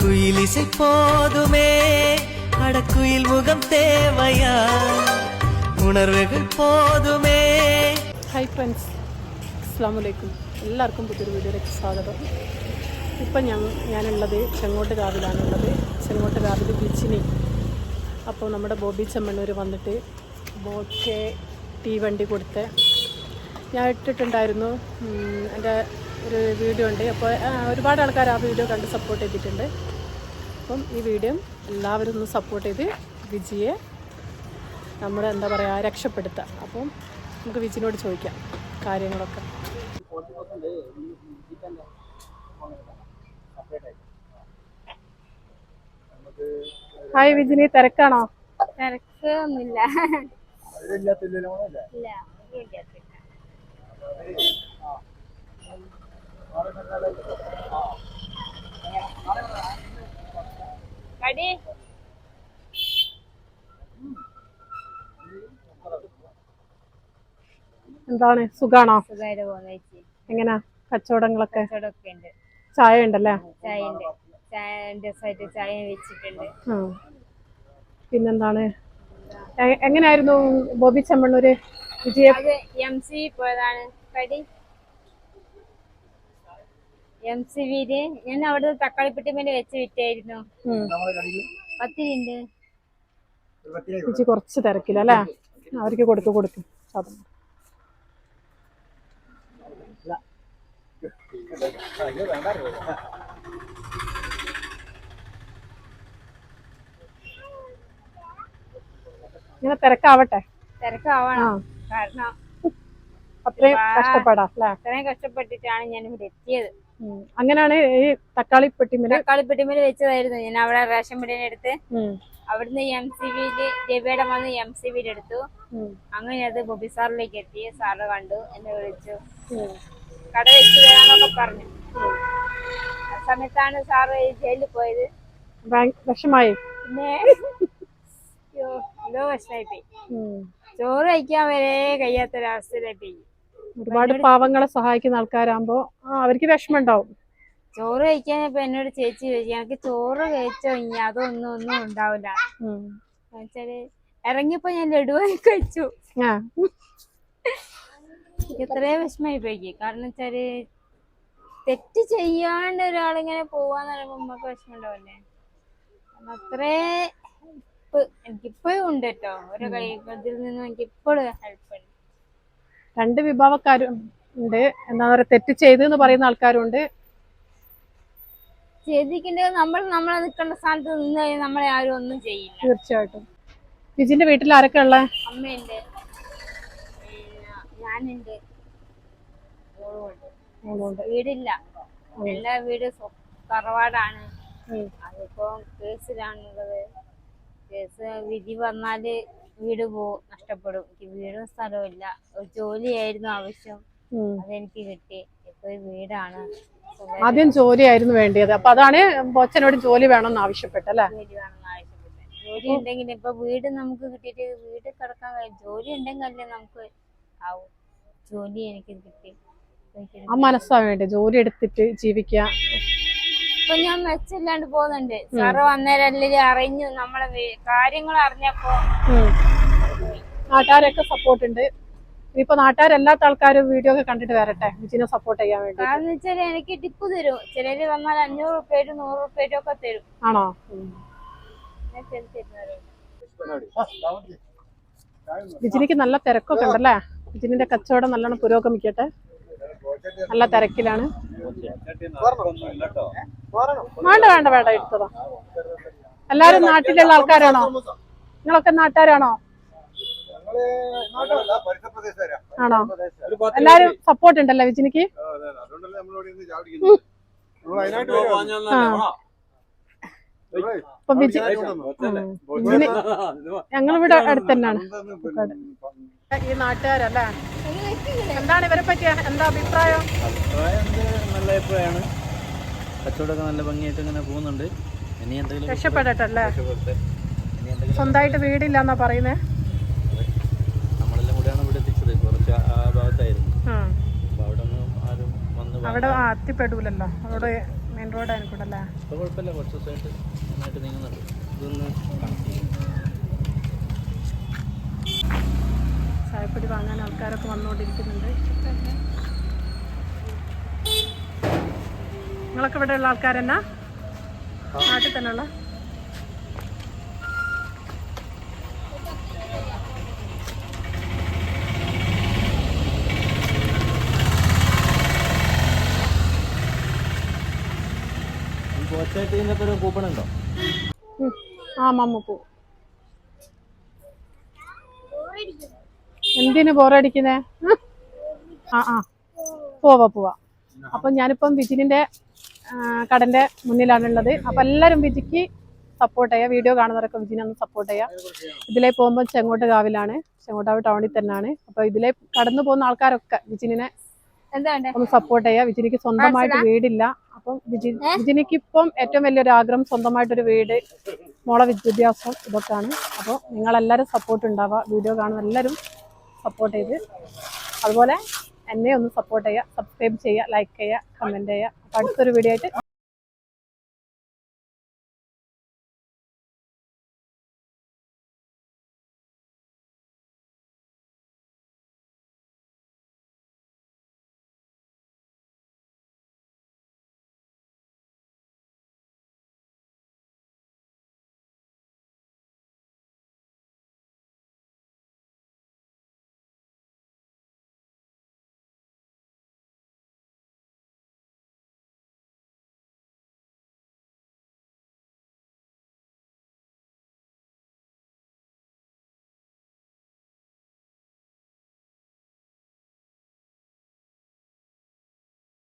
குயிலிசை போதுமே அடக்குயில் முகம் தேவையா ഉണർവുകൾ പോതുമേ ഹായ് ഫ്രണ്ട്സ് അസ്സാം വലൈക്കും എല്ലാവർക്കും പുതിയൊരു വീഡിയോയിലേക്ക് സ്വാഗതം ഇപ്പം ഞാൻ ഞാനുള്ളത് ചെങ്ങോട്ട് കാവിലാണുള്ളത് ചെങ്ങോട്ട് കാവിൽ ബീച്ചിനി അപ്പോൾ നമ്മുടെ ബോബി ചെമ്മണ്ണൂർ വന്നിട്ട് ബോക്കെ തീവണ്ടി കൊടുത്ത് ഞാൻ ഇട്ടിട്ടുണ്ടായിരുന്നു ഉം, എൻ്റെ ഒരു വീഡിയോ ഉണ്ട് അപ്പോൾ ആ, ഒരുപാട് ആൾക്കാർ ആ വീഡിയോ കണ്ട് സപ്പോർട്ട് ചെയ്തിട്ടുണ്ട് അപ്പം ഈ വീഡിയോ എല്ലാവരും ഒന്ന് സപ്പോർട്ട് ചെയ്ത് വിജിയെ നമ്മുടെ എന്താ പറയുക രക്ഷപ്പെടുത്തുക അപ്പം നമുക്ക് വിജിനോട് ചോദിക്കാം കാര്യങ്ങളൊക്കെ. ഹായ് വിജിനി തിരക്കാണോ? തിരക്കൊന്നുമില്ല ഇല്ല കടി എന്താണ്? സുഖാണോ? സുഖമായിട്ട് പോകുന്ന ചേച്ചി. എങ്ങനാ? കച്ചവടങ്ങളൊക്കെ? കച്ചവടമൊക്കെ ഉണ്ട് ചായ ഉണ്ടല്ലേ ചായ ഉണ്ട് ചായ രസമായിട്ട് ചായ വെച്ചിട്ടുണ്ട്. പിന്നെന്താണ്? എങ്ങനെയായിരുന്നു ബോബി ചെമ്മണ്ണൂര്? വിജയ? എം സി പോയതാണ്. കടി എം സി വിയിൽ ഞാൻ അവിടെ തക്കാളിപ്പെട്ടിമേൽ വെച്ച് വിറ്റായിരുന്നു. പത്തിരിണ്ട് വിജി കുറച്ച് തിരക്കില്ല അല്ലേ? അവർക്ക് കൊടുത്തു കൊടുക്കും. സാധനം. ഇങ്ങനെ തിരക്കാവട്ടെ? തിരക്കാവണം. കാരണം അത്രയും കഷ്ടപ്പെടാം അല്ലേ? അത്രയും കഷ്ടപ്പെട്ടിട്ടാണ് ഞാൻ ഇവിടെ എത്തിയത്. അങ്ങനെയാണ് ഈ തക്കാളി പെട്ടിമിൽ. തക്കാളിപ്പെട്ടിമേൽ വെച്ചതായിരുന്നു. ഞാൻ അവിടെ റേഷൻ പിടിയുടെ അടുത്ത് ഉം. അവിടുന്ന് എം സി വിയിൽ രവിയുടെ വന്ന് എം സി വിയിൽ എടുത്തു. അങ്ങനെ അത് ബോബി സാറിലേക്ക് എത്തി. സാറ് കണ്ടു എന്നെ വിളിച്ചു. കട വെച്ച് തരാന്നൊക്കെ പറഞ്ഞു. ആ സമയത്താണ് സാറ് ജയിലിൽ പോയത്. വിഷമായി. പിന്നെ എന്തോ വിഷമായി പോയി ചോറ് കഴിക്കാൻ വരെ കഴിയാത്തൊരവസ്ഥയിലായി പോയി ഒരുപാട് പാവങ്ങളെ സഹായിക്കുന്ന ആൾക്കാരാകുമ്പോ അവർക്ക് വിഷമം ഉണ്ടാവും ചോറ് കഴിക്കാൻ ഇപ്പൊ എന്നോട് ചേച്ചി ചോദിച്ചു എനിക്ക് ചോറ് കഴിച്ചോ ഇനി അതൊന്നും ഒന്നും ഉണ്ടാവില്ല. എന്നുവെച്ചാൽ ഇറങ്ങിയപ്പോ ഞാൻ ലഡുവായി കഴിച്ചു. എത്രയോ വിഷമായി പോയി. കാരണം വെച്ചാൽ തെറ്റ് ചെയ്യാണ്ട് ഒരാളിങ്ങനെ പോവാന്ന് പറയുമ്പോ നമുക്ക് വിഷമം ഉണ്ടാവില്ലേ അത്രേ എനിക്കിപ്പോഴും ഉണ്ട് കേട്ടോ ഓരോ കൈ ഇതിൽ നിന്നും എനിക്ക് ഇപ്പോഴും ഹെൽപ്പ് രണ്ട് വിഭാഗക്കാരും ഉണ്ട് എന്താ പറയാ തെറ്റ് ചെയ്തു എന്ന് പറയുന്ന ആൾക്കാരുണ്ട്. ചെയ്തിരിക്കേണ്ടത് നമ്മൾ നമ്മൾ നിൽക്കേണ്ട സ്ഥാനത്ത് നിന്ന് നമ്മളെ ആരും ഒന്നും ചെയ്യില്ല. തീർച്ചയായിട്ടും. വിജിന്റെ വീട്ടിൽ ആരൊക്കെ ഉള്ള? അമ്മയുണ്ട്. ഞാനുണ്ട്. മോളുമുണ്ട്. വീടില്ല. എല്ലാ വീട് തറവാടാണ്. അതിപ്പോ കേസിലാണുള്ളത്. കേസ് വിധി വന്നാൽ വീട് പോ നഷ്ടപ്പെടും. എനിക്ക് വീടും സ്ഥലവും ഇല്ല. ഒരു ജോലിയായിരുന്നു ആവശ്യം. അതെനിക്ക് കിട്ടി. ഇപ്പൊ വീടാണ്. ആദ്യം ജോലിയായിരുന്നു വേണ്ടിയത്. അപ്പൊ അതാണ് ബോച്ചനോട് ജോലി വേണം ആവശ്യപ്പെട്ടല്ലേ ജോലി വേണമെന്ന് ആവശ്യപ്പെട്ടത്. ജോലി ഉണ്ടെങ്കിൽ ഇപ്പൊ വീട് നമുക്ക് കിട്ടിയിട്ട് വീട് കിടക്കാൻ ജോലി ഉണ്ടെങ്കിൽ അല്ലേ നമുക്ക് ആവും. ജോലി എനിക്ക് കിട്ടി. ആ മനസ്സാ വേണ്ടി ജോലി എടുത്തിട്ട് ജീവിക്കുക. ഇപ്പൊ ഞാൻ മെച്ചില്ലാണ്ട് പോകുന്നുണ്ട്. സാറ് വന്നേരല്ലേ അറിഞ്ഞു നമ്മളെ കാര്യങ്ങൾ അറിഞ്ഞപ്പോ. നാട്ടുകാരൊക്കെ സപ്പോർട്ട് ഉണ്ട്. ഇനിയിപ്പോ നാട്ടുകാരെല്ലാത്ത ആൾക്കാരും വീഡിയോ ഒക്കെ കണ്ടിട്ട് വരട്ടെ വിജിനെ സപ്പോർട്ട് ചെയ്യാൻ വേണ്ടി കാരണം വെച്ചാൽ എനിക്ക് ടിപ്പ് തരും. ചിലര് വന്നാൽ അഞ്ഞൂറ് റുപ്യായിട്ടും നൂറ് റുപ്യായിട്ടും ഒക്കെ തരും. ആണോ? വിജിനിക്ക് നല്ല തിരക്കൊക്കെ ഉണ്ടല്ലേ? വിജിനിന്റെ കച്ചവടം നല്ലോണം പുരോഗമിക്കട്ടെ. നല്ല തിരക്കിലാണ്. വേണ്ട വേണ്ട വേണ്ട എടുത്തതാ. എല്ലാരും നാട്ടിലുള്ള ആൾക്കാരാണോ? നിങ്ങളൊക്കെ നാട്ടുകാരാണോ? ആണോ? എല്ലാരും സപ്പോർട്ട് ഉണ്ടല്ലേ വിജിനിക്ക്? ഞങ്ങളിവിടെ അടുത്ത് തന്നെയാണ്. ഈ നാട്ടുകാരല്ലേ? എന്താണ് ഇവരെ പറ്റിയ? എന്താ അഭിപ്രായം? അഭിപ്രായം നല്ല അഭിപ്രായമാണ്. കച്ചവടമൊക്കെ നല്ല ഭംഗിയായിട്ട് ഇങ്ങനെ പോകുന്നുണ്ട്. ഇനി എന്തെങ്കിലും രക്ഷപ്പെടട്ടല്ലേ രക്ഷപ്പെടട്ടെ. സ്വന്തമായിട്ട് വീടില്ല എന്നാ പറയുന്നേ നമ്മളെല്ലാം കൂടെയാണ് ഇവിടെ എത്തിച്ചത്. കുറച്ച് ആ ഭാഗത്തായിരുന്നു. അവിടെ ആരും വന്ന് അവിടെ ആ, എത്തിപ്പെടൂലല്ലോ അവിടെ മെയിൻ റോഡ് ആയിരിക്കും അല്ലേ? കുഴപ്പമില്ല. കുറച്ച് ദിവസമായിട്ട് നന്നായിട്ട് നീങ്ങുന്നുണ്ട്. ഇതൊന്ന് ചായപ്പൊടി വാങ്ങാൻ ആൾക്കാരൊക്കെ വന്നുകൊണ്ടിരിക്കുന്നുണ്ട്. നിങ്ങളൊക്കെ ഇവിടെ ഉള്ള ആൾക്കാരെന്നാ? നാട്ടിൽ തന്നെ ഉള്ള കൂപ്പൺ ഉണ്ടോ ആ മമ്മ പോ. എന്തിനു ബോറടിക്കുന്നേ ആ ആ. പോവാ പോവാ. അപ്പൊ ഞാനിപ്പം വിജിനിന്റെ കടന്റെ മുന്നിലാണുള്ളത്. അപ്പൊ എല്ലാരും വിജിക്ക് സപ്പോർട്ട് ചെയ്യാം. വീഡിയോ കാണുന്നവരൊക്കെ വിജിനെ ഒന്ന് സപ്പോർട്ട് ചെയ്യാം. ഇതിലേ പോകുമ്പോൾ ചെങ്ങോട്ട് കാവിലാണ്. ചെങ്ങോട്ടാവ് ടൗണിൽ തന്നെയാണ് അപ്പൊ ഇതിലെ കടന്നു പോകുന്ന ആൾക്കാരൊക്കെ വിജിനെ ഒന്ന് സപ്പോർട്ട് ചെയ്യുക വിജിനിക്ക് സ്വന്തമായിട്ട് വീടില്ല. അപ്പം വിജി വിജിനിക്ക് ഇപ്പം ഏറ്റവും വലിയൊരു ആഗ്രഹം സ്വന്തമായിട്ടൊരു വീട് മോളെ വിദ്യാഭ്യാസം ഇതൊക്കെയാണ്. അപ്പോൾ നിങ്ങളെല്ലാവരും സപ്പോർട്ട് ഉണ്ടാവുക വീഡിയോ കാണുന്ന എല്ലാവരും സപ്പോർട്ട് ചെയ്ത്. അതുപോലെ എന്നെ ഒന്ന് സപ്പോർട്ട് ചെയ്യുക സബ്സ്ക്രൈബ് ചെയ്യുക ലൈക്ക് ചെയ്യുക കമന്റ് ചെയ്യുക. അടുത്തൊരു വീഡിയോ ആയിട്ട്